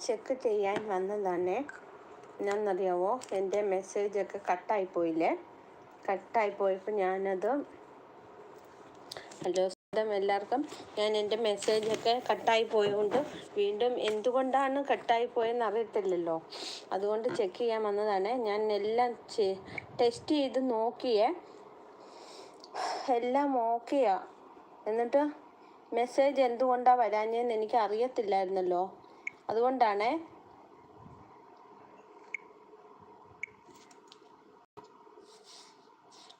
Check ചെയ്യാൻ വന്നതാണ്. ഞാനറിയാവോ എന്റെ മെസ്സേജൊക്കെ കട്ടായി പോയില്ലേ? കട്ടായി പോയപ്പോൾ ഞാനത് ഹലോ സ്വന്തം എല്ലാവർക്കും. ഞാൻ എന്റെ മെസ്സേജൊക്കെ കട്ടായി പോയതുകൊണ്ട് വീണ്ടും എന്തുകൊണ്ടാണ് കട്ടായി പോയെന്ന് അറിയത്തില്ലല്ലോ. അതുകൊണ്ട് ചെക്ക് ചെയ്യാൻ വന്നതാണ്. ഞാൻ എല്ലാം ടെസ്റ്റ് ചെയ്ത് നോക്കിയേ. എല്ലാം ഓക്കെയാ എന്നിട്ട് മെസ്സേജ് എന്തുകൊണ്ടാണ് വരാഞ്ഞതെന്ന് എനിക്ക് അറിയത്തില്ലായിരുന്നല്ലോ അതുകൊണ്ടാണേ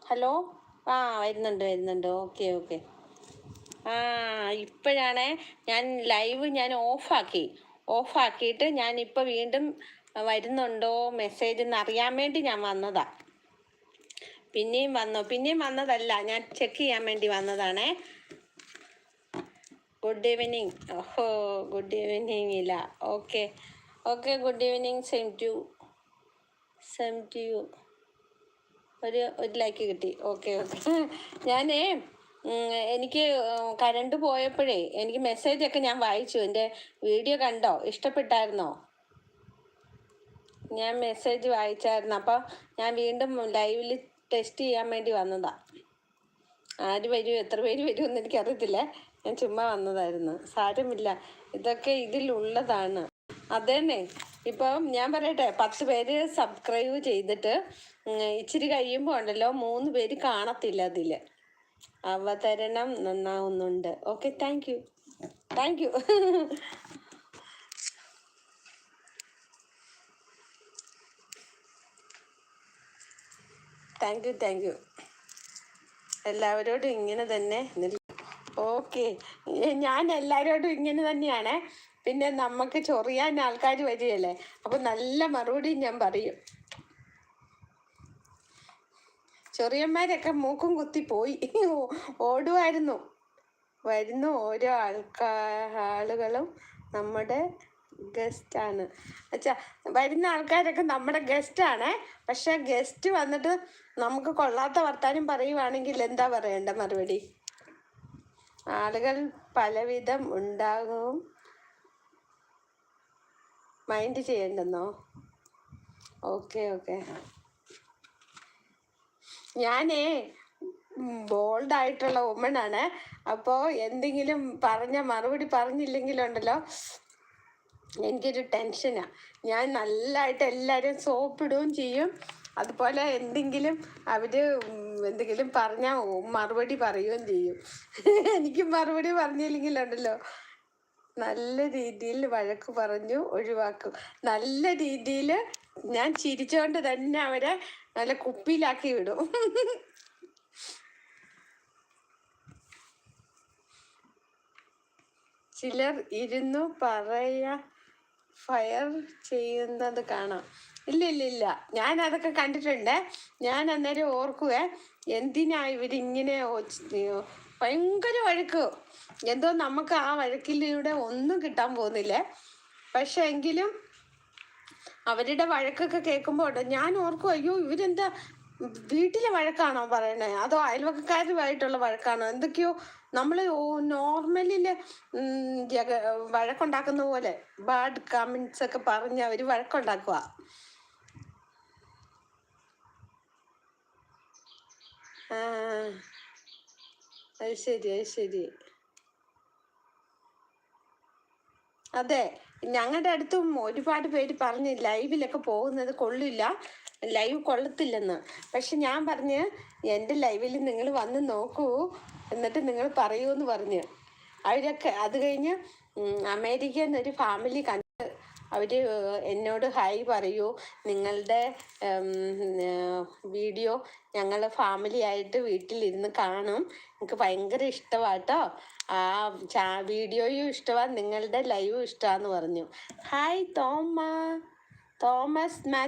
ഹലോ? ആ വരുന്നുണ്ട് വരുന്നുണ്ട്. Okay okay. ആ ഇപ്പോഴാണ് ഞാൻ ലൈവ് ഞാൻ ഓഫാക്കി. ഓഫാക്കിയിട്ട് ഞാനിപ്പോൾ വീണ്ടും വരുന്നുണ്ടോ മെസ്സേജ് എന്ന് അറിയാൻ വേണ്ടി ഞാൻ വന്നതാ. പിന്നെയും വന്നു. പിന്നെയും വന്നതല്ല ഞാൻ ചെക്ക് ചെയ്യാൻ വേണ്ടി വന്നതാണേ. ഗുഡ് ഈവനിങ് ഓഹോ ഗുഡ് ഈവനിങ് ഇല്ല okay okay good evening same to same to you ഒരു ഒരു ലൈക്ക് കിട്ടി. ഓക്കെ ഓക്കെ ഞാനേ എനിക്ക് കരണ്ട് പോയപ്പോഴേ എനിക്ക് മെസ്സേജൊക്കെ ഞാൻ വായിച്ചു. എന്റെ വീഡിയോ കണ്ടോ? ഇഷ്ടപ്പെട്ടായിരുന്നോ? ഞാൻ മെസ്സേജ് വായിച്ചായിരുന്നു. അപ്പോൾ ഞാൻ വീണ്ടും ലൈവിൽ ടെസ്റ്റ് ചെയ്യാൻ വേണ്ടി വന്നതാണ് ആര് വരും? എത്ര പേര് വരുമെന്ന് എനിക്കറിയത്തില്ല. ഞാൻ ചുമ്മാ വന്നതായിരുന്നു. സാരമില്ല. ഇതൊക്കെ ഇതിലുള്ളതാണ്. അതന്നെ. ഇപ്പം ഞാൻ പറയട്ടെ പത്ത് പേര് സബ്സ്ക്രൈബ് ചെയ്തിട്ട് ഇച്ചിരി കഴിയുമ്പോൾ ഉണ്ടല്ലോ മൂന്ന് പേര് കാണത്തില്ല അതിൽ അവതരണം നന്നാവുന്നുണ്ട്. Okay thank you thank you thank you thank you എല്ലാവരോടും ഇങ്ങനെ തന്നെ ഓക്കെ. ഞാൻ എല്ലാവരോടും ഇങ്ങനെ തന്നെയാണ്. പിന്നെ നമുക്ക് ചൊറിയാൻ ആൾക്കാർ വരികയല്ലേ? അപ്പൊ നല്ല മറുപടി ഞാൻ പറയും. ചൊറിയന്മാരൊക്കെ മൂക്കും കുത്തി പോയി. ഓടുമായിരുന്നു വരുന്ന ഓരോ ആൾക്കാ ആളുകളും നമ്മുടെ ഗസ്റ്റാണ്. അച്ഛാ വരുന്ന ആൾക്കാരൊക്കെ നമ്മുടെ ഗസ്റ്റാണ്. പക്ഷെ ഗസ്റ്റ് വന്നിട്ട് നമുക്ക് കൊള്ളാത്ത വർത്താനം പറയുവാണെങ്കിൽ എന്താ പറയേണ്ട മറുപടി? ആളുകൾ പലവിധം ഉണ്ടാകും. മൈൻഡ് ചെയ്യണ്ടെന്നോ? ഓക്കെ ഓക്കെ ഞാനേ ബോൾഡ് ആയിട്ടുള്ള വുമണാണ് അപ്പോൾ എന്തെങ്കിലും പറഞ്ഞ മറുപടി പറഞ്ഞില്ലെങ്കിലുണ്ടല്ലോ എനിക്കൊരു ടെൻഷനാ ഞാൻ നല്ലതായിട്ട് എല്ലാവരും സോപ്പിടുകയും ചെയ്യും. അതുപോലെ എന്തെങ്കിലും അവർ എന്തെങ്കിലും പറഞ്ഞാൽ മറുപടി പറയുകയും ചെയ്യും. എനിക്ക് മറുപടി പറഞ്ഞില്ലെങ്കിലുണ്ടല്ലോ. നല്ല രീതിയിൽ വഴക്ക് പറഞ്ഞു ഒഴിവാക്കും. നല്ല രീതിയിൽ ഞാൻ ചിരിച്ചുകൊണ്ട് തന്നെ അവരെ നല്ല കുപ്പിയിലാക്കി വിടും. ചിലർ ഇരുന്നു പറയാ ഫയർ ചെയ്യുന്നത് കാണാം. ഇല്ല ഇല്ല ഇല്ല. ഞാൻ അതൊക്കെ കണ്ടിട്ടുണ്ട്. ഞാൻ അന്നേരം ഓർക്കുക എന്തിനാ ഇവരിങ്ങനെ ഭയങ്കര വഴക്ക്. എന്തോ നമുക്ക് ആ വഴക്കിലൂടെ ഒന്നും കിട്ടാൻ പോകുന്നില്ല. പക്ഷെ എങ്കിലും അവരുടെ വഴക്കൊക്കെ കേൾക്കുമ്പോൾ ഞാൻ ഓർക്കും അയ്യോ ഇവരെന്താ വീട്ടിലെ വഴക്കാണോ പറയണേ? അതോ അയൽവക്കക്കാരുമായിട്ടുള്ള വഴക്കാണോ? എന്തൊക്കെയോ നമ്മൾ നോർമലിൽ വഴക്കുണ്ടാക്കുന്ന പോലെ ബാഡ് കമന്റ്സ് ഒക്കെ പറഞ്ഞ് അവർ വഴക്കുണ്ടാക്കുക അത് ശരി അത് ശരി. അതെ ഞങ്ങളുടെ അടുത്തും ഒരുപാട് പേര് പറഞ്ഞ് ലൈവിലൊക്കെ പോകുന്നത് കൊള്ളില്ല. ലൈവ് കൊള്ളത്തില്ലെന്ന്. പക്ഷെ ഞാൻ പറഞ്ഞ് എന്റെ ലൈവിൽ നിങ്ങൾ വന്ന് നോക്കൂ. എന്നിട്ട് നിങ്ങൾ പറയൂ എന്ന് പറഞ്ഞ്. അവരൊക്കെ അത് കഴിഞ്ഞ് അമേരിക്കൻ ഒരു ഫാമിലി കണ്ട് അവർ എന്നോട് ഹായ് പറയൂ. നിങ്ങളുടെ വീഡിയോ ഞങ്ങൾ ഫാമിലി ആയിട്ട് വീട്ടിലിരുന്ന് കാണും. എനിക്ക് ഭയങ്കര ഇഷ്ടമാട്ടോ ആ ചാ വീഡിയോയും ഇഷ്ടമാണ് നിങ്ങളുടെ ലൈവും ഇഷ്ടമാന്ന് പറഞ്ഞു. ഹായ് തോമ. തോമസ് മാ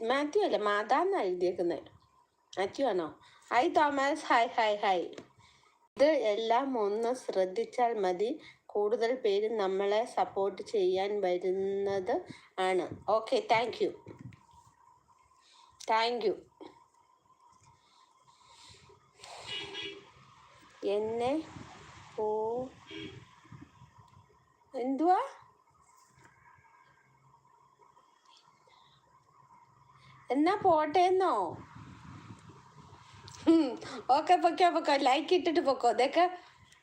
മാത്യു അല്ലേ മാതാന്നാണ് എഴുതിയേക്കുന്നത് മാത്യു ആണോ? Hi Thomas. Hi hi hi ഇത് എല്ലാം ഒന്ന് ശ്രദ്ധിച്ചാൽ മതി. കൂടുതൽ പേര് നമ്മളെ സപ്പോർട്ട് ചെയ്യാൻ വരുന്നത് ആണ്. Okay thank you thank you എന്നെ ഓ എന്തുവാ? എന്നാ പോട്ടേന്നോ? ഓക്കെ പൊക്കോ പൊക്കോ ലൈക്ക് ഇട്ടിട്ട് പൊക്കോ ഇതൊക്കെ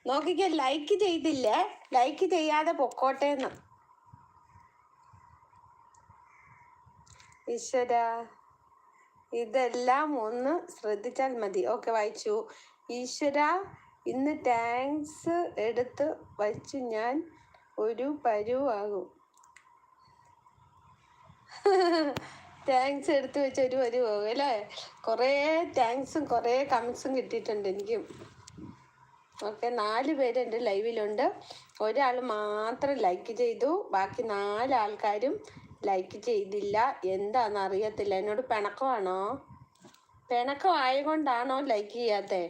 നോക്കിക്കോ ലൈക്ക് ചെയ്തില്ലേ. ലൈക്ക് ചെയ്യാതെ പൊക്കോട്ടേന്ന്. ഈശ്വര ഇതെല്ലാം ഒന്ന് ശ്രദ്ധിച്ചാൽ മതി. ഓക്കെ വായിച്ചു. ഈശ്വര ഇന്ന് ടാങ്ക്സ് എടുത്ത് വച്ച് ഞാൻ ഒരു പരുവാകും. താങ്ക്സ് എടുത്തു വെച്ച് ഒരു വരി പോകും അല്ലേ? കുറേ താങ്ക്സും കുറേ കമൻസും കിട്ടിയിട്ടുണ്ട് എനിക്കും. ഓക്കെ നാല് പേര് എന്റെ ലൈവിലുണ്ട് ഒരാൾ മാത്രം ലൈക്ക് ചെയ്തു. ബാക്കി നാല് ആൾക്കാരും ലൈക്ക് ചെയ്തില്ല. എന്താണെന്ന് അറിയത്തില്ല. എന്നോട് പിണക്കമാണോ? പിണക്കം ആയതുകൊണ്ടാണോ ലൈക്ക് ചെയ്യാത്തേ?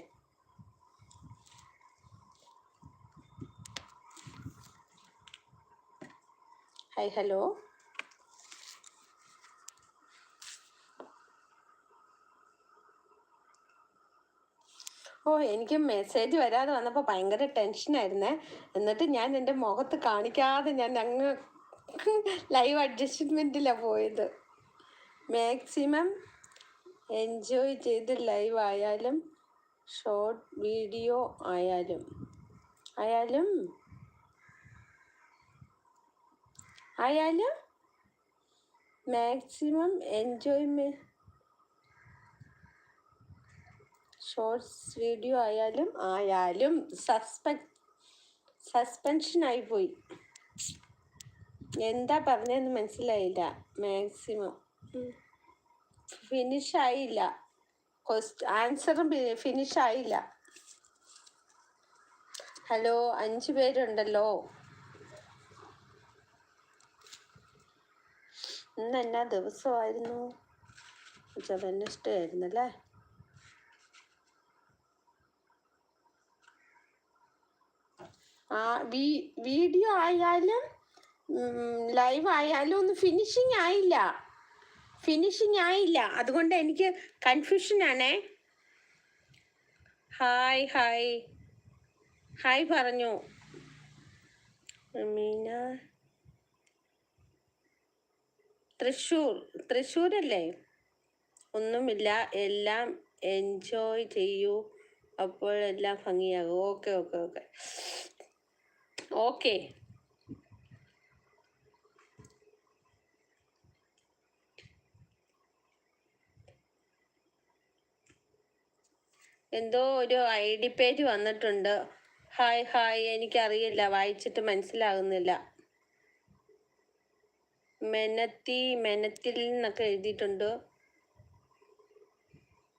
ഹായ് ഹലോ ഓ എനിക്ക് മെസ്സേജ് വരാതെ വന്നപ്പോൾ ഭയങ്കര ടെൻഷനായിരുന്നേ എന്നിട്ട് ഞാൻ എന്റെ മുഖത്ത് കാണിക്കാതെ ഞാൻ അങ്ങ് ലൈവ് അഡ്ജസ്റ്റ്മെന്റിലാണ് പോയത്. മാക്സിമം എൻജോയ് ചെയ്ത് ലൈവ് ആയാലും ഷോർട്ട് വീഡിയോ ആയാലും. ആയാലും ആയാലും മാക്സിമം എൻജോയ്മെന്റ് ഷോർട്സ് വീഡിയോ ആയാലും ആയാലും സസ്പെൻഷൻ സസ്പെൻഷനായി പോയി. എന്താ പറഞ്ഞതെന്ന് മനസ്സിലായില്ല. മാക്സിമം. ഫിനിഷ് ആയില്ല. ക്വസ്റ്റ് ആൻസറും ഫിനിഷ് ആയില്ല. ഹലോ അഞ്ചു പേരുണ്ടല്ലോ. ഇന്ന് എന്നാ ദിവസമായിരുന്നു? വെനസ്ഡേ ആയിരുന്നല്ലേ വീഡിയോ ആയാലും ലൈവ് ആയാലും ഒന്ന് ഫിനിഷിങ് ആയില്ല. ഫിനിഷിങ് ആയില്ല. അതുകൊണ്ട് എനിക്ക് കൺഫ്യൂഷൻ ആണേ. ഹായ് ഹായ് ഹായ് പറഞ്ഞു. മീന. തൃശ്ശൂർ തൃശ്ശൂരല്ലേ? ഒന്നുമില്ല. എല്ലാം എൻജോയ് ചെയ്യൂ. അപ്പോഴെല്ലാം ഭംഗിയാകും. Okay okay okay okay. എന്തോ ഒരു ഐ ഡി പേജ് വന്നിട്ടുണ്ട്. ഹായ് ഹായ് എനിക്കറിയില്ല. വായിച്ചിട്ട് മനസ്സിലാകുന്നില്ല. മെനത്തി മെനത്തിൽ എന്നൊക്കെ എഴുതിയിട്ടുണ്ട്.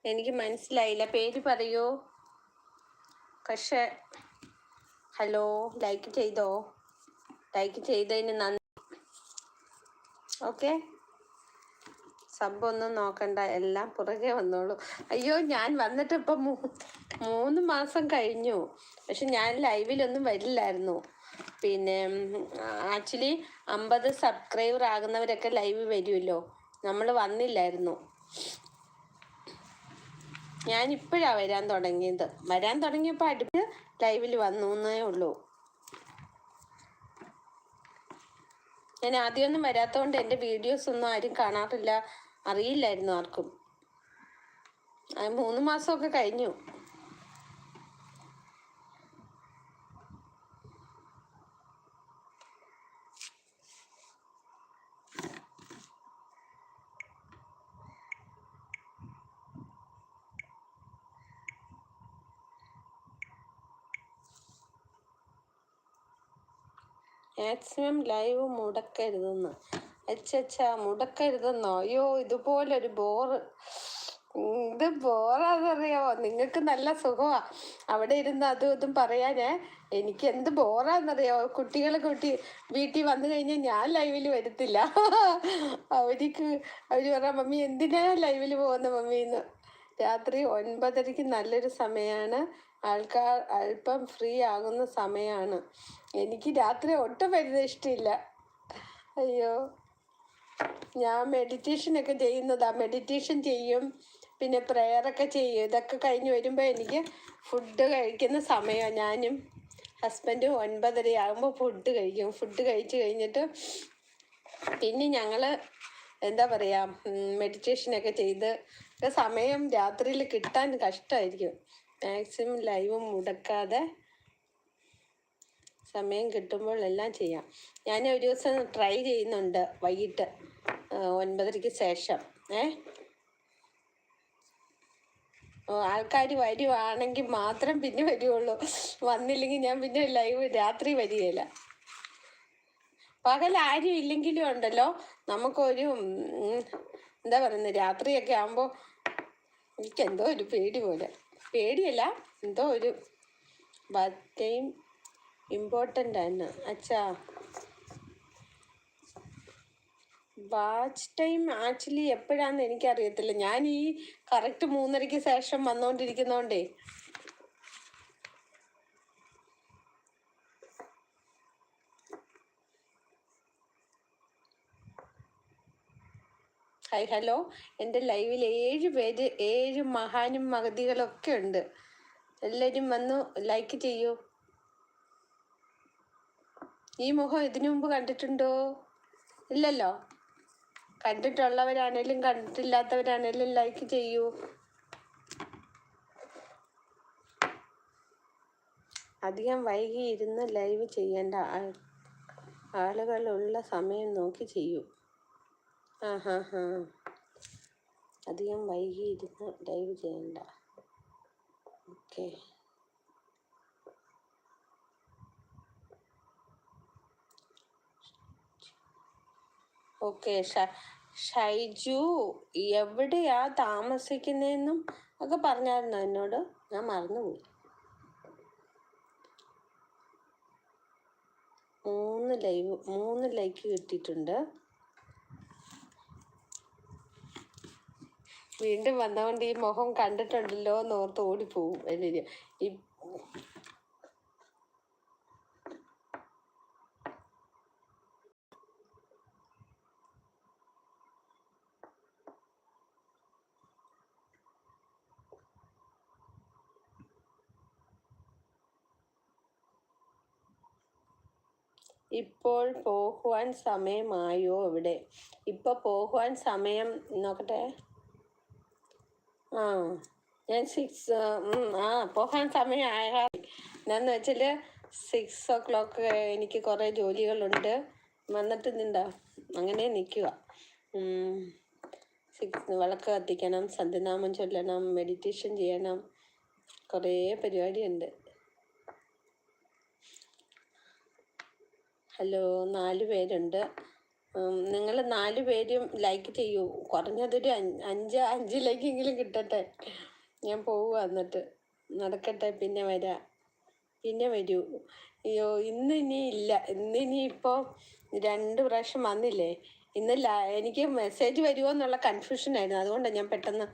എനിക്ക് മനസ്സിലായില്ല. പേര് പറയൂ. പക്ഷേ ഹലോ ലൈക്ക് ചെയ്തോ? ലൈക്ക് ചെയ്തതിന് നന്ദി. ഓക്കെ. ഒന്നും നോക്കണ്ട എല്ലാം പുറകെ വന്നോളൂ. അയ്യോ ഞാൻ വന്നിട്ട് ഇപ്പം മൂന്ന് മാസം കഴിഞ്ഞു. പക്ഷെ ഞാൻ ലൈവിലൊന്നും വരില്ലായിരുന്നു. പിന്നെ ആക്ച്വലി അമ്പത് സബ്സ്ക്രൈബർ ആകുന്നവരൊക്കെ ലൈവ് വരുമല്ലോ. നമ്മൾ വന്നില്ലായിരുന്നു. ഞാൻ ഇപ്പോഴാണ് വരാൻ തുടങ്ങിയത്. വരാൻ തുടങ്ങിയപ്പോൾ അടുത്ത് ലൈവിൽ വന്നു എന്നേ ഉള്ളൂ. ഞാൻ ആദ്യമൊന്നും വരാത്തതുകൊണ്ട് എന്റെ വീഡിയോസ് ഒന്നും ആരും കാണാറില്ല. അറിയില്ലായിരുന്നു ആർക്കും. മൂന്ന് മാസമൊക്കെ കഴിഞ്ഞു. മാക്സിമം ലൈവ് മുടക്കരുതെന്ന്. അച്ചച്ചാ മുടക്കരുതെന്നോ? അയ്യോ ഇതുപോലൊരു ബോറ് ഇത് ബോറാന്നറിയാമോ നിങ്ങൾക്ക് നല്ല സുഖമാ. അവിടെ ഇരുന്ന് അതും ഇതും പറയാനേ. എനിക്ക് എന്ത് ബോറാന്നറിയാമോ കുട്ടികളെ കുട്ടി വീട്ടിൽ വന്നു കഴിഞ്ഞാൽ ഞാൻ ലൈവിൽ വരത്തില്ല. അവർക്ക് അവർ പറയാം മമ്മി എന്തിനാ ലൈവിൽ പോകുന്ന മമ്മിന്ന് രാത്രി ഒൻപതരയ്ക്ക് നല്ലൊരു സമയമാണ് ആൾക്കാർ അല്പം ഫ്രീ ആകുന്ന സമയമാണ് എനിക്ക് രാത്രി ഒട്ടും വരുന്ന ഇഷ്ടമില്ല അയ്യോ. ഞാൻ മെഡിറ്റേഷനൊക്കെ ചെയ്യുന്നതാ. മെഡിറ്റേഷൻ ചെയ്യും. പിന്നെ പ്രെയറൊക്കെ ചെയ്യും. ഇതൊക്കെ കഴിഞ്ഞ് വരുമ്പോൾ എനിക്ക് ഫുഡ് കഴിക്കുന്ന സമയമാണ് ഞാനും. ഹസ്ബൻഡും ഒൻപതര ആകുമ്പോൾ ഫുഡ് കഴിക്കും. ഫുഡ് കഴിച്ച് കഴിഞ്ഞിട്ട് പിന്നെ ഞങ്ങൾ എന്താ പറയുക മെഡിറ്റേഷനൊക്കെ ചെയ്ത് സമയം രാത്രിയിൽ കിട്ടാൻ കഷ്ടമായിരിക്കും മാക്സിമം ലൈവ് മുടക്കാതെ സമയം കിട്ടുമ്പോൾ എല്ലാം ചെയ്യാം. ഞാൻ ഒരു ദിവസം ട്രൈ ചെയ്യുന്നുണ്ട് വൈകിട്ട് ഒൻപതരയ്ക്ക് ശേഷം. ഏ? ആൾക്കാർ വരുവാണെങ്കിൽ മാത്രം പിന്നെ വരുവുള്ളൂ. വന്നില്ലെങ്കിൽ ഞാൻ പിന്നെ ലൈവ് രാത്രി വരികയില്ല. പകൽ ആരും ഇല്ലെങ്കിലും ഉണ്ടല്ലോ. നമുക്കൊരു എന്താ പറയുന്നത് രാത്രിയൊക്കെ ആകുമ്പോൾ എനിക്ക് എന്തോ ഒരു പേടി പോലെ. പേടിയല്ല എന്തോ ഒരു ബർത്ത്ഡേയും ഇമ്പോർട്ടന്റ് ആണ്. അച്ഛാ വാച്ച് ടൈം ആക്ച്വലി എപ്പോഴാന്ന് എനിക്കറിയത്തില്ല. ഞാൻ ഈ കറക്റ്റ് മൂന്നരയ്ക്ക് ശേഷം വന്നുകൊണ്ടിരിക്കുന്നോണ്ടേ ഹായ് ഹലോ. എന്റെ ലൈവിൽ ഏഴ് പേര് ഏഴ് മഹാനും മഹതികളൊക്കെ ഉണ്ട്. എല്ലാവരും വന്നു ലൈക്ക് ചെയ്യൂ. ഈ മുഖം ഇതിനു മുമ്പ് കണ്ടിട്ടുണ്ടോ? ഇല്ലല്ലോ. കണ്ടിട്ടുള്ളവരാണേലും കണ്ടിട്ടില്ലാത്തവരാണേലും ലൈക്ക് ചെയ്യൂ. അധികം വൈകി ഇരുന്ന് ലൈവ് ചെയ്യേണ്ട ആളുകളുള്ള സമയം നോക്കി ചെയ്യൂ. അധികം വൈകിയിരുന്ന് ലൈവ് ചെയ്യണ്ട. ഓക്കെ ഓക്കെ ഷൈജു എവിടെയാ താമസിക്കുന്നതെന്നും ഒക്കെ പറഞ്ഞായിരുന്നു എന്നോട്? ഞാൻ മറന്നുപോയി. മൂന്ന് ലൈവ് മൂന്ന് ലൈക്ക് കിട്ടിയിട്ടുണ്ട്. വീണ്ടും വന്നതുകൊണ്ട് ഈ മുഖം കണ്ടിട്ടുണ്ടല്ലോ എന്ന് ഓർത്ത് ഓടിപ്പോവും എന്നിട്ട് ഈ ഇപ്പോൾ പോകുവാൻ സമയമായോ ഇവിടെ? ഇപ്പൊ പോകുവാൻ സമയം നോക്കട്ടെ. ആ ഞാൻ സിക്സ് ആ പോകാൻ സമയമായ എന്നാന്ന് വെച്ചാൽ സിക്സ് ഓ ക്ലോക്ക് എനിക്ക് കുറേ ജോലികളുണ്ട്. വന്നിട്ട് നിണ്ടോ അങ്ങനെ നിൽക്കുക സിക്സ് വിളക്ക് കത്തിക്കണം സന്ധ്യനാമം ചൊല്ലണം മെഡിറ്റേഷൻ ചെയ്യണം. കുറേ പരിപാടിയുണ്ട്. ഹലോ നാല് പേരുണ്ട്. നിങ്ങൾ നാല് പേരും ലൈക്ക് ചെയ്യൂ. കുറഞ്ഞതൊരു അഞ്ച് അഞ്ച് ലൈക്കെങ്കിലും കിട്ടട്ടെ. ഞാൻ പോവുക എന്നിട്ട്. നടക്കട്ടെ പിന്നെ വരാ. പിന്നെ വരൂ. അയ്യോ ഇന്ന് ഇനി ഇല്ല. ഇന്ന് ഇനി ഇപ്പോൾ രണ്ട് പ്രാവശ്യം വന്നില്ലേ? ഇന്ന് എനിക്ക് മെസ്സേജ് വരുമോ എന്നുള്ള കൺഫ്യൂഷനായിരുന്നു അതുകൊണ്ടാണ് ഞാൻ പെട്ടെന്ന്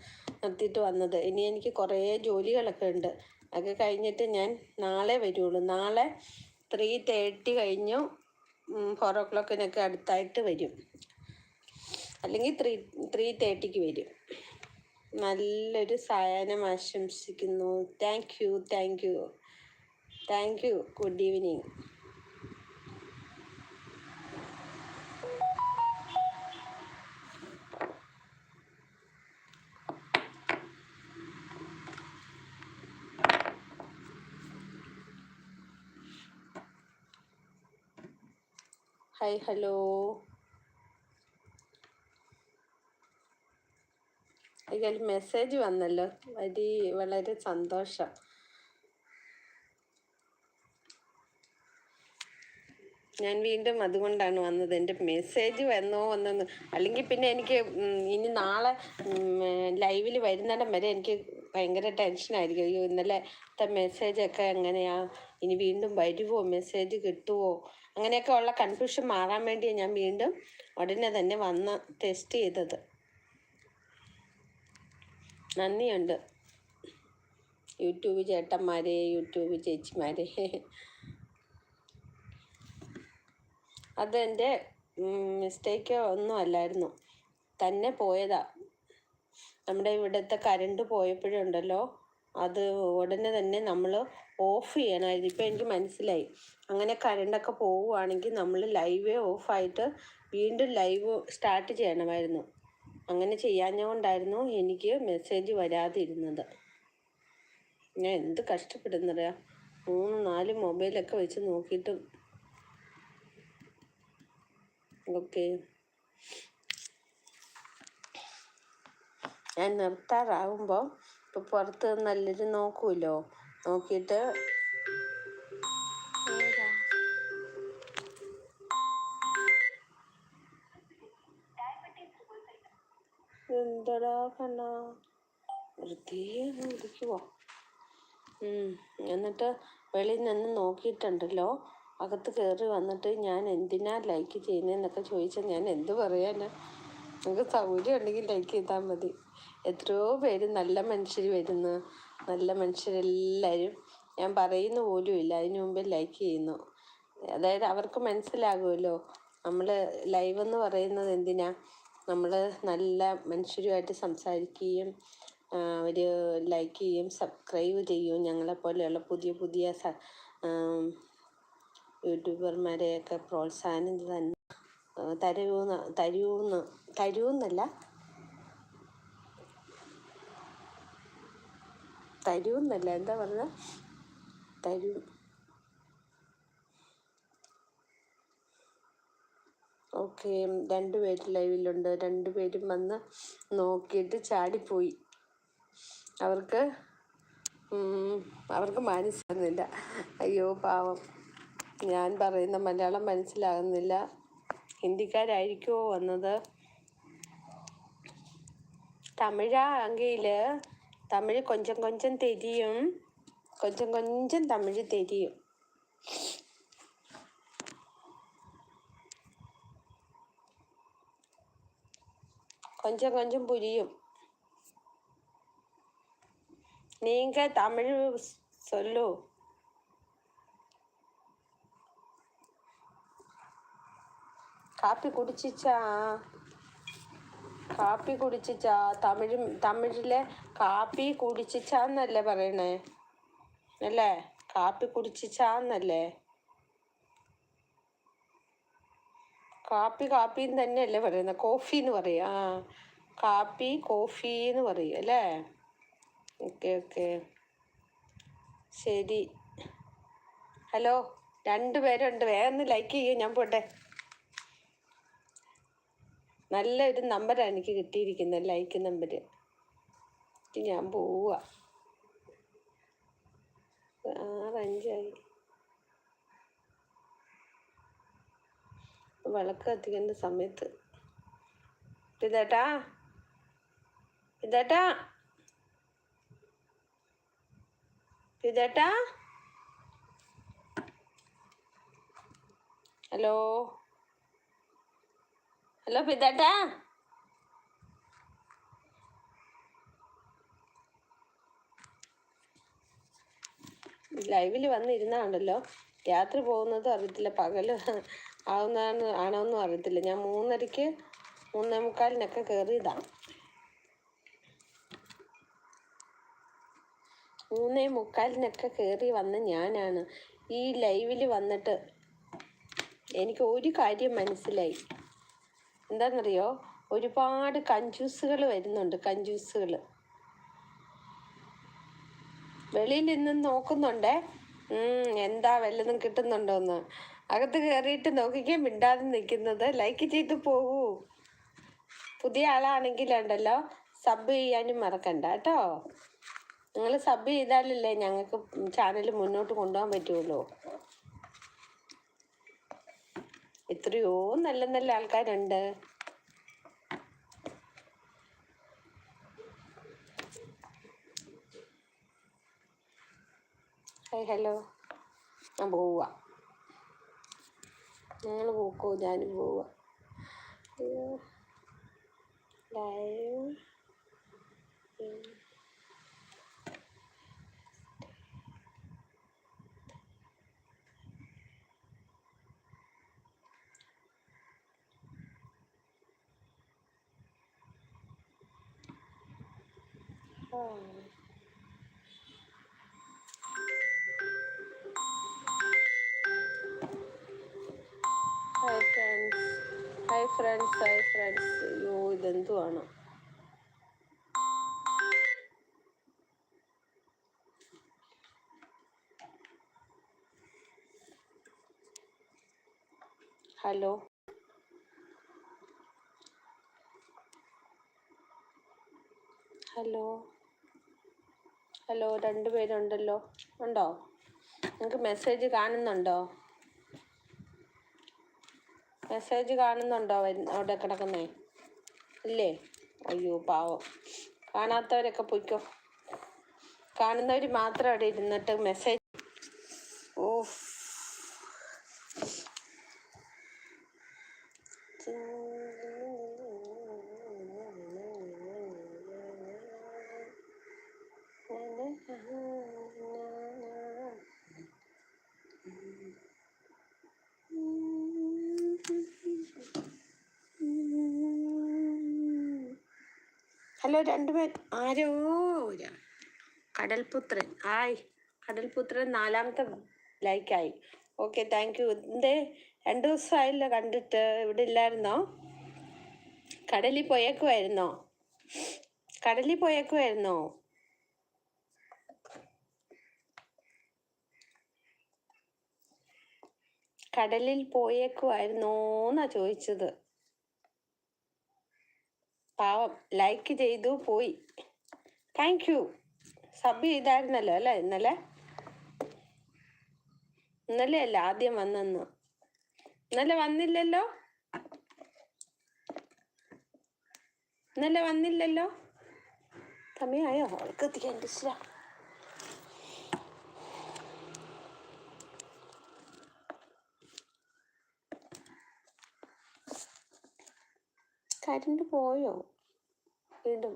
നിർത്തിയിട്ട് വന്നത്. ഇനി എനിക്ക് കുറേ ജോലികളൊക്കെ ഉണ്ട്. അതൊക്കെ കഴിഞ്ഞിട്ട് ഞാൻ നാളെ വരുള്ളൂ. നാളെ ത്രീ തേർട്ടി കഴിഞ്ഞു. ഫോർ ഓ ക്ലോക്കിനൊക്കെ അടുത്തായിട്ട് വരും. അല്ലെങ്കിൽ ത്രീ ത്രീ തേർട്ടിക്ക് വരും. നല്ലൊരു സായാഹ്നം ആശംസിക്കുന്നു. Thank you thank you thank you good evening hi hello. അതിൽ മെസ്സേജ് വന്നല്ലോ. വരി വളരെ സന്തോഷം. ഞാൻ വീണ്ടും അതുകൊണ്ടാണ് വന്നത്. എന്റെ മെസ്സേജ് വന്നോ വന്നെന്ന്. അല്ലെങ്കിൽ പിന്നെ എനിക്ക് ഇനി നാളെ ലൈവിൽ വരുന്നിടം വരെ എനിക്ക് ഭയങ്കര ടെൻഷനായിരിക്കും അയ്യോ ഇന്നലത്തെ മെസ്സേജൊക്കെ എങ്ങനെയാ? ഇനി വീണ്ടും വരുമോ മെസ്സേജ് കിട്ടുമോ അങ്ങനെയൊക്കെ ഉള്ള കൺഫ്യൂഷൻ മാറാൻ വേണ്ടിയാണ് ഞാൻ വീണ്ടും ഉടനെ തന്നെ വന്ന് ടെസ്റ്റ് ചെയ്തത്. നന്ദിയുണ്ട്. യൂട്യൂബ് ചേട്ടന്മാരെ യൂട്യൂബ് ചേച്ചിമാരെ. അതെന്റെ മിസ്റ്റേക്ക് ഒന്നും അല്ലായിരുന്നു. തന്നെ പോയതാ. നമ്മുടെ ഇവിടുത്തെ കരണ്ട് പോയപ്പോഴുണ്ടല്ലോ അത് ഉടനെ തന്നെ നമ്മൾ ഓഫ് ചെയ്യണമായിരുന്നു. ഇപ്പം എനിക്ക് മനസ്സിലായി. അങ്ങനെ കറണ്ടൊക്കെ പോവുകയാണെങ്കിൽ നമ്മൾ ലൈവേ ഓഫായിട്ട് വീണ്ടും ലൈവ് സ്റ്റാർട്ട് ചെയ്യണമായിരുന്നു. അങ്ങനെ ചെയ്യാഞ്ഞുകൊണ്ടായിരുന്നു എനിക്ക് മെസ്സേജ് വരാതിരുന്നത്. ഞാൻ എന്ത് കഷ്ടപ്പെടുന്നറിയാം? മൂന്ന് നാല് മൊബൈലൊക്കെ വെച്ച് നോക്കിയിട്ടും. ഓക്കെ. ഞാൻ നിർത്താറാവുമ്പോൾ ഇപ്പോൾ പുറത്ത് നല്ലൊരു നോക്കുമല്ലോ നോക്കിയിട്ട് എന്തടാ കണ്ണ? വൃത്തിയെ ഇരിക്കുവോ. എന്നിട്ട് വെളിയിൽ നിന്ന് നോക്കിയിട്ടുണ്ടല്ലോ. അകത്ത് കയറി വന്നിട്ട് ഞാൻ എന്തിനാ ലൈക്ക് ചെയ്യുന്നതെന്നൊക്കെ ചോദിച്ചാൽ ഞാൻ എന്ത് പറയാനാ? നിങ്ങൾക്ക് സൗകര്യം ഉണ്ടെങ്കിൽ ലൈക്ക് ചെയ്താൽ മതി. എത്രയോ പേര് നല്ല മനുഷ്യർ വരുന്നു. നല്ല മനുഷ്യരെല്ലാവരും ഞാൻ പറയുന്ന പോലും ഇല്ല. അതിന് മുമ്പേ ലൈക്ക് ചെയ്യുന്നു. അതായത് അവർക്ക് മനസ്സിലാകുമല്ലോ. നമ്മൾ ലൈവ് എന്ന് പറയുന്നത് എന്തിനാ? നമ്മൾ നല്ല മനുഷ്യരുമായിട്ട് സംസാരിക്കുകയും അവർ ലൈക്ക് ചെയ്യും സബ്സ്ക്രൈബ് ചെയ്യും ഞങ്ങളെപ്പോലെയുള്ള പുതിയ പുതിയ യൂട്യൂബർമാരെയൊക്കെ പ്രോത്സാഹനം തന്നെ തരൂന്ന് തരൂന്ന് തരൂന്നല്ല? തരൂന്നല്ല എന്താ പറഞ്ഞ? തരൂ. ഓക്കെ രണ്ടുപേര് ലൈവിലുണ്ട്. രണ്ടുപേരും വന്ന് നോക്കിയിട്ട് ചാടിപ്പോയി. അവർക്ക് അവർക്ക് മനസ്സിലാകുന്നില്ല. അയ്യോ പാവം. ഞാൻ പറയുന്ന മലയാളം മനസ്സിലാകുന്നില്ല. ഹിന്ദിക്കാരായിരിക്കുമോ വന്നത്? തമിഴാണെങ്കിൽ தமிழ் கொஞ்சம் கொஞ்சம் தெரியும். கொஞ்சம் கொஞ்சம் தமிழ் தெரியும். கொஞ்சம் கொஞ்சம் புரியும். நீங்க தமிழ் சொல்லு. காப்பி குடிச்சிச்சா? കാപ്പി കുടിച്ചിച്ചാ തമിഴ് തമിഴിലെ കാപ്പി കുടിച്ചിച്ചാന്നല്ലേ പറയണേ? അല്ലേ? കാപ്പി കുടിച്ചിച്ചാന്നല്ലേ? കാപ്പി കാപ്പി തന്നെയല്ലേ പറയുന്നത് കോഫി എന്ന് പറയും. ആ കാപ്പി കോഫി എന്ന് പറയും അല്ലേ? Okay okay. ശരി. ഹലോ രണ്ട് പേരുണ്ട്. വേഗം ലൈക്ക് ചെയ്യൂ. ഞാൻ പോട്ടെ. നല്ലൊരു നമ്പറാണ് എനിക്ക് കിട്ടിയിരിക്കുന്നത് ലൈക്ക് നമ്പർ ഞാൻ പോവുക ആറഞ്ചായി. വിളക്ക് കത്തിക്കേണ്ട സമയത്ത്. ഇതേട്ടാ. ഇതേട്ടാ. ഇതേട്ടാ. ഹലോ. ഹലോ പിതാട്ടാ. ലൈവിൽ വന്നിരുന്നാണല്ലോ. രാത്രി പോകുന്നതും അറിയത്തില്ല പകൽ ആവുന്നതാണ് ആണോന്നും അറിയത്തില്ല. ഞാൻ മൂന്നരയ്ക്ക് മൂന്നേ മുക്കാലിനൊക്കെ കയറിയതാണ് മൂന്നേ മുക്കാലിനൊക്കെ കയറി വന്ന ഞാനാണ്. ഈ ലൈവിൽ വന്നിട്ട് എനിക്ക് ഒരു കാര്യം മനസ്സിലായി. എന്താണെന്നറിയോ ഒരുപാട് കഞ്ചൂസുകൾ വരുന്നുണ്ട് കഞ്ചൂസുകൾ. വെളിയിൽ നിന്ന് നോക്കുന്നുണ്ടേ? എന്താ വല്ലതും കിട്ടുന്നുണ്ടോന്ന്. അകത്ത് കയറിയിട്ട് നോക്കിക്കാൻ മിണ്ടാതെ നിൽക്കുന്നത്. ലൈക്ക് ചെയ്ത് പോകൂ പുതിയ ആളാണെങ്കിലുണ്ടല്ലോ സബ് ചെയ്യാനും മറക്കണ്ട കേട്ടോ. നിങ്ങൾ സബ് ചെയ്താലല്ലേ ഞങ്ങൾക്ക് ചാനൽ മുന്നോട്ട് കൊണ്ടുപോകാൻ പറ്റുള്ളൂ. എത്രയോ നല്ല നല്ല ആൾക്കാരുണ്ട്. Hi hello. ഞാൻ പോവാ. നിങ്ങൾ പോക്കോ? ഞാനും പോവാ. ലൈവ്. ഫ്രണ്ട്സ് ഹായ് ഫ്രണ്ട്സ് യോ ഇതെന്തുവാണ് ഹലോ. ഹലോ. ഹലോ രണ്ട് പേരുണ്ടല്ലോ. ഉണ്ടോ? നിങ്ങൾക്ക് മെസ്സേജ് കാണുന്നുണ്ടോ? മെസ്സേജ് കാണുന്നുണ്ടോ അവിടെ കിടക്കുന്നേ? ഇല്ലേ? അയ്യോ പാവം. കാണാത്തവരൊക്കെ പൊയ്ക്കോ. കാണുന്നവർ മാത്രം അവിടെ ഇരുന്നിട്ട് മെസ്സേജ് ഓ ഹലോ രണ്ടുപേർ ആരോ കടൽപുത്രൻ. ആയ്. കടൽപുത്രൻ നാലാമത്തെ ലൈക്കായി. Okay thank U. എന്തേ? രണ്ടു ദിവസമായില്ല കണ്ടിട്ട്. ഇവിടെ ഇല്ലായിരുന്നോ? കടലിൽ പോയേക്കുമായിരുന്നോ കടലിൽ പോയേക്കുമായിരുന്നോ കടലിൽ പോയേക്കുമായിരുന്നോന്നാ ചോദിച്ചത്. പാവം. ലൈക്ക് ചെയ്തു പോയി. താങ്ക് യു സബ് ചെയ്തായിരുന്നല്ലോ അല്ലേ ഇന്നലെ? ഇന്നലെ അല്ല ആദ്യം വന്നെന്ന്? ഇന്നലെ വന്നില്ലല്ലോ? ഇന്നലെ വന്നില്ലല്ലോ? സമയമായോ അവൾക്ക് എത്തിക്കാൻ ഇഷ്ട. കരണ്ട് പോയോ? വീണ്ടും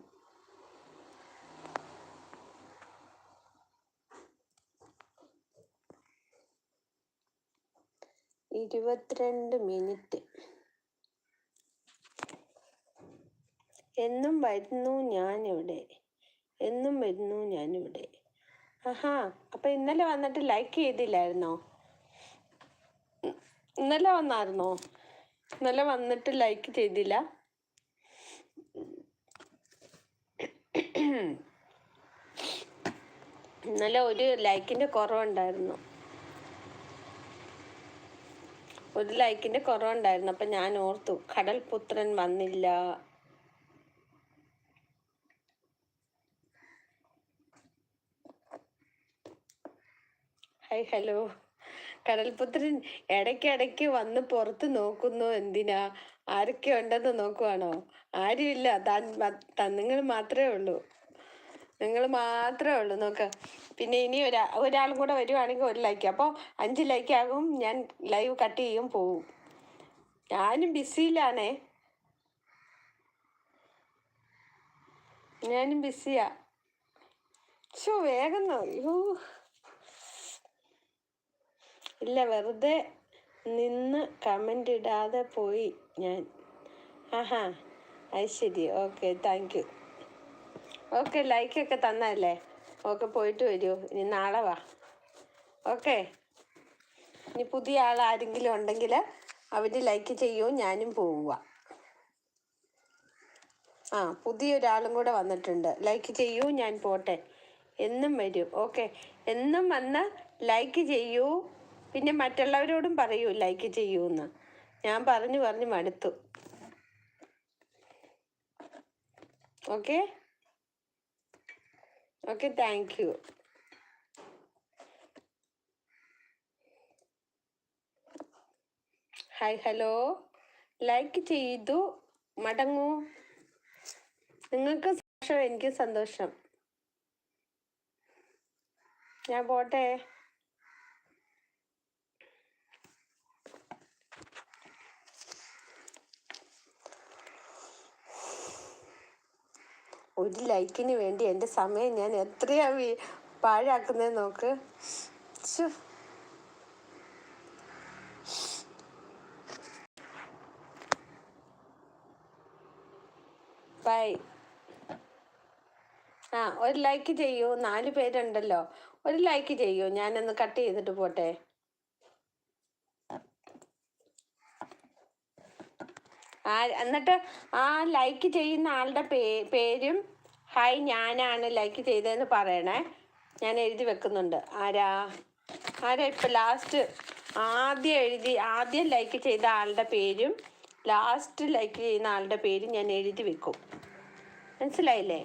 ഇരുപത്തിരണ്ട് മിനിറ്റ്. എന്നും വരുന്നു ഞാനിവിടെ. എന്നും വരുന്നു ഞാനിവിടെ. ആഹാ അപ്പൊ ഇന്നലെ വന്നിട്ട് ലൈക്ക് ചെയ്തില്ലായിരുന്നോ? ഇന്നലെ വന്നായിരുന്നോ? ഇന്നലെ വന്നിട്ട് ലൈക്ക് ചെയ്തില്ല? ഇന്നലെ ഒരു ലൈക്കിന്റെ കുറവുണ്ടായിരുന്നു. ഒരു ലൈക്കിന്റെ കുറവുണ്ടായിരുന്നു. അപ്പൊ ഞാൻ ഓർത്തു കടൽ പുത്രൻ വന്നില്ല. Hi hello. കടൽപുത്രൻ ഇടയ്ക്കിടയ്ക്ക് വന്ന് പുറത്ത് നോക്കുന്നു. എന്തിനാ? ആരൊക്കെ ഉണ്ടെന്ന് നോക്കുവാണോ? ആരുമില്ല. താൻ നിങ്ങൾ മാത്രമേ ഉള്ളൂ. നിങ്ങൾ മാത്രമേ ഉള്ളൂ. നോക്ക്. പിന്നെ ഇനി ഒരാ ഒരാളും കൂടെ വരുവാണെങ്കിൽ ഒരു ലൈക്ക് അപ്പോൾ അഞ്ച് ലൈക്ക് ആകും. ഞാൻ ലൈവ് കട്ട് ചെയ്യും പോവും. ഞാനും ബിസിയിലാണേ ഞാനും ബിസിയാ ഷോ വേഗം ഇല്ല വെറുതെ നിന്ന് കമന്റ് ഇടാതെ പോയി ഞാൻ. ആഹാ അത് ശരി. ഓക്കെ താങ്ക് യു ഓക്കെ ലൈക്കൊക്കെ തന്നല്ലേ ഓക്കെ പോയിട്ട് വരൂ. ഇനി നാളെ വാ. ഓക്കെ. ഇനി പുതിയ ആൾ ആരെങ്കിലും ഉണ്ടെങ്കിൽ അവർ ലൈക്ക് ചെയ്യൂ ഞാനും പോവുക ആ പുതിയൊരാളും കൂടെ വന്നിട്ടുണ്ട്. ലൈക്ക് ചെയ്യൂ ഞാൻ പോട്ടെ. എന്നും വരും. ഓക്കെ. എന്നും വന്ന് ലൈക്ക് ചെയ്യൂ. പിന്നെ മറ്റുള്ളവരോടും പറയൂ ലൈക്ക് ചെയ്യൂന്ന്. ഞാൻ പറഞ്ഞു പറഞ്ഞു മടുത്തു. Okay? Okay thank you hi hello like ചെയ്തു. മടങ്ങൂ. നിങ്ങൾക്ക് സന്തോഷം എനിക്ക് സന്തോഷം. ഞാൻ പോട്ടെ. ഒരു ലൈക്കിന് വേണ്ടി എന്റെ സമയം ഞാൻ എത്രയാ വീ- പാഴാക്കുന്നത് നോക്ക്. ബൈ. ആ ഒരു ലൈക്ക് ചെയ്യൂ. നാല് പേരുണ്ടല്ലോ. ഒരു ലൈക്ക് ചെയ്യൂ. ഞാനൊന്ന് കട്ട് ചെയ്തിട്ട് പോട്ടെ. എന്നിട്ട് ആ ലൈക്ക് ചെയ്യുന്ന ആളുടെ പേ പേരും ഹായ് ഞാനാണ് ലൈക്ക് ചെയ്തതെന്ന് പറയണേ. ഞാൻ എഴുതി വെക്കുന്നുണ്ട്. ആരാ? ആരാ ഇപ്പം ലാസ്റ്റ് ആദ്യം എഴുതി ആദ്യം ലൈക്ക് ചെയ്ത ആളുടെ പേരും ലാസ്റ്റ് ലൈക്ക് ചെയ്യുന്ന ആളുടെ പേരും ഞാൻ എഴുതി വെക്കും. മനസ്സിലായില്ലേ?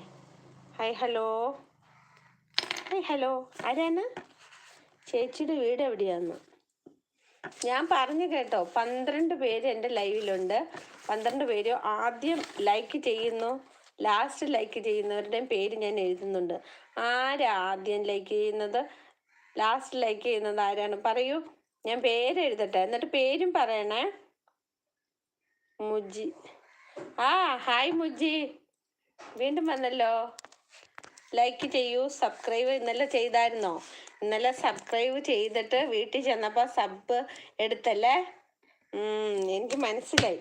ഹായ് ഹലോ ഹായ് ഹലോ ആരാണ്? ചേച്ചിയുടെ വീട് എവിടെയാന്ന്? ഞാൻ പറഞ്ഞു കേട്ടോ പന്ത്രണ്ട് പേര് എന്റെ ലൈവിലുണ്ട് പന്ത്രണ്ട് പേര് ആദ്യം ലൈക്ക് ചെയ്യുന്നു ലാസ്റ്റ് ലൈക്ക് ചെയ്യുന്നവരുടെയും പേര് ഞാൻ എഴുതുന്നുണ്ട്. ആരാദ്യം ലൈക്ക് ചെയ്യുന്നത്? ലാസ്റ്റ് ലൈക്ക് ചെയ്യുന്നത് ആരാണ്? പറയൂ. ഞാൻ പേര് എഴുതട്ടെ. എന്നിട്ട് പേരും പറയണേ. മുജി. ആ ഹായ് മുജി. വീണ്ടും വന്നല്ലോ. ലൈക്ക് ചെയ്യൂ സബ്സ്ക്രൈബ് ഇന്നലെ ചെയ്തായിരുന്നോ? ഇന്നലെ സബ്സ്ക്രൈബ് ചെയ്തിട്ട് വീട്ടിൽ ചെന്നപ്പോൾ സബ് എടുത്തല്ലേ? എനിക്ക് മനസ്സിലായി.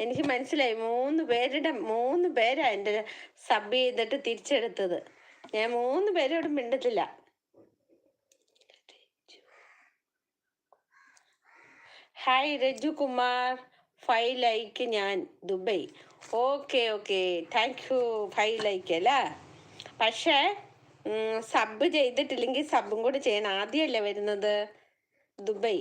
എനിക്ക് മനസ്സിലായി. മൂന്ന് പേരുടെ മൂന്ന് പേരാ എന്റെ സബ് ചെയ്തിട്ട് തിരിച്ചെടുത്തത്. ഞാൻ മൂന്ന് പേരോട് മിണ്ടത്തില്ല. Hi Raju Kumar five like ഞാൻ Dubai okay okay thank you five like അല്ലേ? പക്ഷേ സബ് ചെയ്തിട്ടില്ലെങ്കിൽ സബും കൂടെ ചെയ്യണം. ആദ്യമല്ലേ വരുന്നത്? Dubai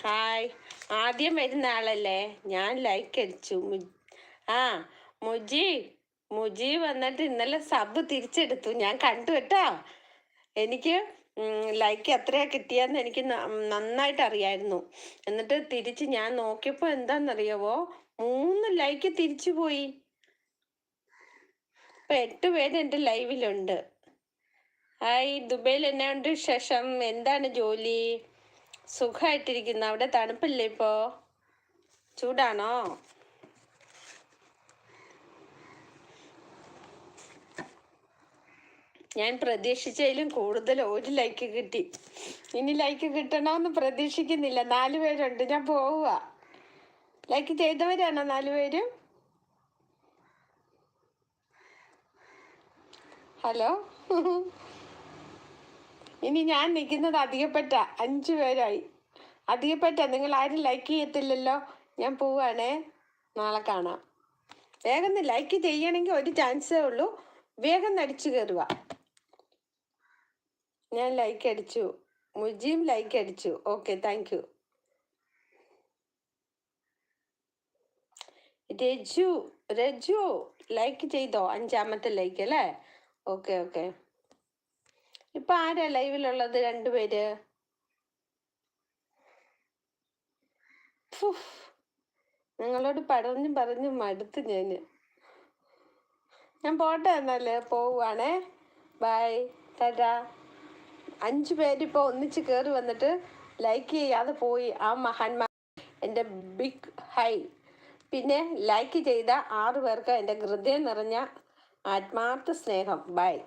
hi. ആദ്യം വരുന്ന ആളല്ലേ? ഞാൻ ലൈക്ക് അടിച്ചു. ആ മുജി മുജി വന്നിട്ട് ഇന്നലെ സബ് തിരിച്ചെടുത്തു. ഞാൻ കണ്ടു കേട്ടോ. എനിക്ക് ലൈക്ക് എത്രയാ കിട്ടിയെന്ന് എനിക്ക് നന്നായിട്ട് അറിയായിരുന്നു. എന്നിട്ട് തിരിച്ച് ഞാൻ നോക്കിയപ്പോൾ എന്താണെന്നറിയാവോ മൂന്ന് ലൈക്ക് തിരിച്ചു പോയി. ഇപ്പൊ എട്ട് പേര് എന്റെ ലൈവിലുണ്ട് ഹായ് ദുബൈയിൽ എന്നാ ഉണ്ട് ശേഷം എന്താണ് ജോലി? സുഖമായിട്ടിരിക്കുന്നു അവിടെ തണുപ്പില്ലേ ഇപ്പോ? ചൂടാണോ? ഞാൻ പ്രതീക്ഷിച്ചതിലും കൂടുതൽ ഒരു ലൈക്ക് കിട്ടി. ഇനി ലൈക്ക് കിട്ടണമെന്ന് പ്രതീക്ഷിക്കുന്നില്ല. നാല് പേരുണ്ട്. ഞാൻ പോവുക ലൈക്ക് ചെയ്തവരാണോ നാല് പേരും? ഹലോ? ഇനി ഞാൻ നിൽക്കുന്നത് അധികപ്പെട്ട അഞ്ചു പേരായി. അധികപ്പെട്ട നിങ്ങൾ ആരും ലൈക്ക് ചെയ്യത്തില്ലല്ലോ. ഞാൻ പോവാണേ. നാളെ കാണാം. വേഗം ലൈക്ക് ചെയ്യണമെങ്കിൽ ഒരു ചാൻസേ ഉള്ളൂ. വേഗം നടിച്ചു കയറുക. ഞാൻ ലൈക്ക് അടിച്ചു. മുജിയും ലൈക്ക് അടിച്ചു. Okay thank you Raju Raju like ചെയ്തോ? അഞ്ചാമത്തെ ലൈക്ക് അല്ലേ? ഓക്കെ ഓക്കെ ഇപ്പൊ ആരാ ലൈവിലുള്ളത് രണ്ടുപേര്. നിങ്ങളോട് പറഞ്ഞു പറഞ്ഞു മടുത്ത് ഞാൻ. ഞാൻ പോട്ടെ എന്നാൽ പോവുകയാണേ ബൈ. ടാറ്റാ. അഞ്ചു പേരിപ്പോ ഒന്നിച്ച് കയറി വന്നിട്ട് ലൈക്ക് ചെയ്യാതെ പോയി. ആ മഹാന്മാർ എന്റെ ബിഗ് ഹൈ. പിന്നെ ലൈക്ക് ചെയ്ത ആറു പേർക്ക് എന്റെ ഹൃദയം നിറഞ്ഞ ആത്മാർത്ഥ സ്നേഹം. ബൈ.